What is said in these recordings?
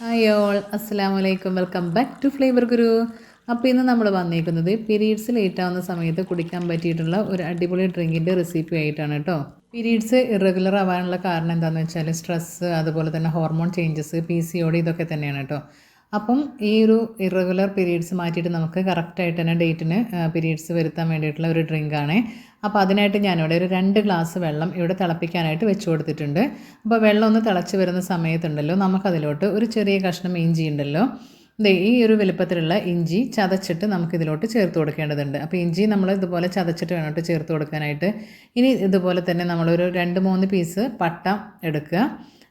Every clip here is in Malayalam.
ഹായ് ഓൾ അസ്സാം വലൈക്കും welcome back to flavour Guru അപ്പോൾ ഇന്ന് നമ്മൾ വന്നേക്കുന്നത് പീരീഡ്സ് ലേറ്റ് ആവുന്ന സമയത്ത് കുടിക്കാൻ പറ്റിയിട്ടുള്ള ഒരു അടിപൊളി ഡ്രിങ്കിന്റെ റെസിപ്പി ആയിട്ടാണ് കേട്ടോ പീരീഡ്സ് ഇറഗുലർ ആവാനുള്ള കാരണം എന്താണെന്ന് വെച്ചാൽ സ്ട്രെസ്സ് അതുപോലെ തന്നെ hormone changes P C O D ഇതൊക്കെ തന്നെയാണ് കേട്ടോ അപ്പം ഈ ഒരു ഇറഗുലർ പീരീഡ്സ് മാറ്റിയിട്ട് നമുക്ക് കറക്റ്റായിട്ട് തന്നെ ഡേറ്റിന് പീരീഡ്സ് വരുത്താൻ വേണ്ടിയിട്ടുള്ള ഒരു ഡ്രിങ്കാണ് അപ്പോൾ അതിനായിട്ട് ഞാനിവിടെ ഒരു രണ്ട് ഗ്ലാസ് വെള്ളം ഇവിടെ തിളപ്പിക്കാനായിട്ട് വെച്ച് കൊടുത്തിട്ടുണ്ട്. അപ്പോൾ വെള്ളം ഒന്ന് തിളച്ച് വരുന്ന സമയത്തുണ്ടല്ലോ നമുക്കതിലോട്ട് ഒരു ചെറിയ കഷ്ണം ഇഞ്ചി ഉണ്ടല്ലോ. ദേ ഈ ഒരു വലുപ്പത്തിലുള്ള ഇഞ്ചി ചതച്ചിട്ട് നമുക്കിതിലോട്ട് ചേർത്ത് കൊടുക്കേണ്ടതുണ്ട്. അപ്പോൾ ഇഞ്ചി നമ്മൾ ഇതുപോലെ ചതച്ചിട്ട് വേണോട്ട് ചേർത്ത് കൊടുക്കാനായിട്ട്. ഇനി ഇതുപോലെ തന്നെ നമ്മളൊരു രണ്ട് മൂന്ന് പീസ് പട്ട എടുക്കുക.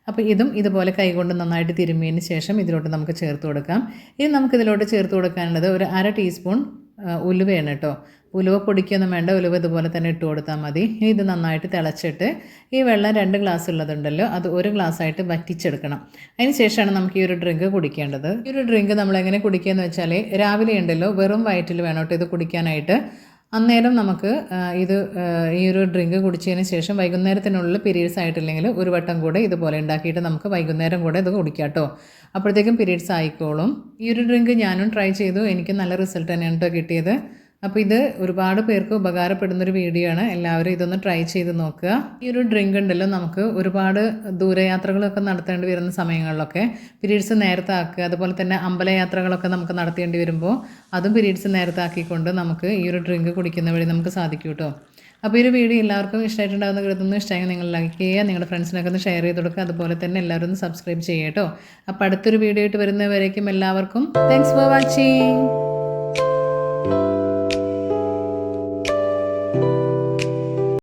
അപ്പോൾ ഇതും ഇതുപോലെ കൈകൊണ്ട് നന്നായിട്ട് തിരുമ്മിയതിന് ശേഷം ഇതിലോട്ട് നമുക്ക് ചേർത്ത് കൊടുക്കാം. ഇനി നമുക്കിതിലോട്ട് ചേർത്ത് കൊടുക്കാനുള്ളത് ഒരു അര ടീസ്പൂൺ ഉലുവയാണ് കേട്ടോ ഉലുവ പൊടിക്കൊന്നും വേണ്ട ഉലുവ ഇതുപോലെ തന്നെ ഇട്ട് കൊടുത്താൽ മതി. ഇനി ഇത് നന്നായിട്ട് തിളച്ചിട്ട് ഈ വെള്ളം രണ്ട് ഗ്ലാസ് ഉള്ളതുണ്ടല്ലോ അത് ഒരു ഗ്ലാസ് ആയിട്ട് വറ്റിച്ചെടുക്കണം. അതിന് ശേഷമാണ് നമുക്ക് ഈ ഒരു ഡ്രിങ്ക് കുടിക്കേണ്ടത്. ഈ ഒരു ഡ്രിങ്ക് നമ്മൾ എങ്ങനെ കുടിക്കുകയെന്ന് വെച്ചാൽ രാവിലെ ഉണ്ടല്ലോ വെറും വയറ്റിൽ വേണം കേട്ടോ ഇത് കുടിക്കാനായിട്ട്. അന്നേരം നമുക്ക് ഇത് ഈ ഒരു ഡ്രിങ്ക് കുടിച്ചതിന് ശേഷം വൈകുന്നേരത്തിനുള്ളിൽ പീരീഡ്സ് ആയിട്ടില്ലെങ്കിൽ ഒരു വട്ടം കൂടെ ഇതുപോലെ ഉണ്ടാക്കിയിട്ട് നമുക്ക് വൈകുന്നേരം കൂടെ ഇത് കുടിക്കാം കേട്ടോ. അപ്പോഴത്തേക്കും പീരീഡ്സ് ആയിക്കോളും. ഈ ഒരു ഡ്രിങ്ക് ഞാനും ട്രൈ ചെയ്തു. എനിക്ക് നല്ല റിസൾട്ട് തന്നെയാണ് കേട്ടോ കിട്ടിയത്. അപ്പോൾ ഇത് ഒരുപാട് പേർക്ക് ഉപകാരപ്പെടുന്നൊരു വീഡിയോ ആണ്. എല്ലാവരും ഇതൊന്ന് ട്രൈ ചെയ്ത് നോക്കുക. ഈ ഒരു ഡ്രിങ്ക് ഉണ്ടല്ലോ നമുക്ക് ഒരുപാട് ദൂരയാത്രകളൊക്കെ നടത്തേണ്ടി വരുന്ന സമയങ്ങളിലൊക്കെ പീരീഡ്സ് നേരത്തെ ആക്കുക. അതുപോലെ തന്നെ അമ്പലയാത്രകളൊക്കെ നമുക്ക് നടത്തേണ്ടി വരുമ്പോൾ അതും പീരീഡ്സ് നേരത്തെ ആക്കിക്കൊണ്ട് നമുക്ക് ഈ ഒരു ഡ്രിങ്ക് കുടിക്കുന്ന വഴി നമുക്ക് സാധിക്കും കേട്ടോ അപ്പോൾ ഈ ഒരു വീഡിയോ എല്ലാവർക്കും ഇഷ്ടമായിട്ടുണ്ടാകുന്ന കരുതുന്നു. ഇഷ്ടമെങ്കിൽ നിങ്ങൾ ലൈക്ക് ചെയ്യുക നിങ്ങളുടെ ഫ്രണ്ട്സിനൊക്കെ ഒന്ന് ഷെയർ ചെയ്ത് കൊടുക്കുക. അതുപോലെ തന്നെ എല്ലാവരും ഒന്ന് സബ്സ്ക്രൈബ് ചെയ്യുക കേട്ടോ അപ്പോൾ അടുത്തൊരു വീഡിയോ ആയിട്ട് വരുന്നവരേക്കും എല്ലാവർക്കും thanks for watching Thank you.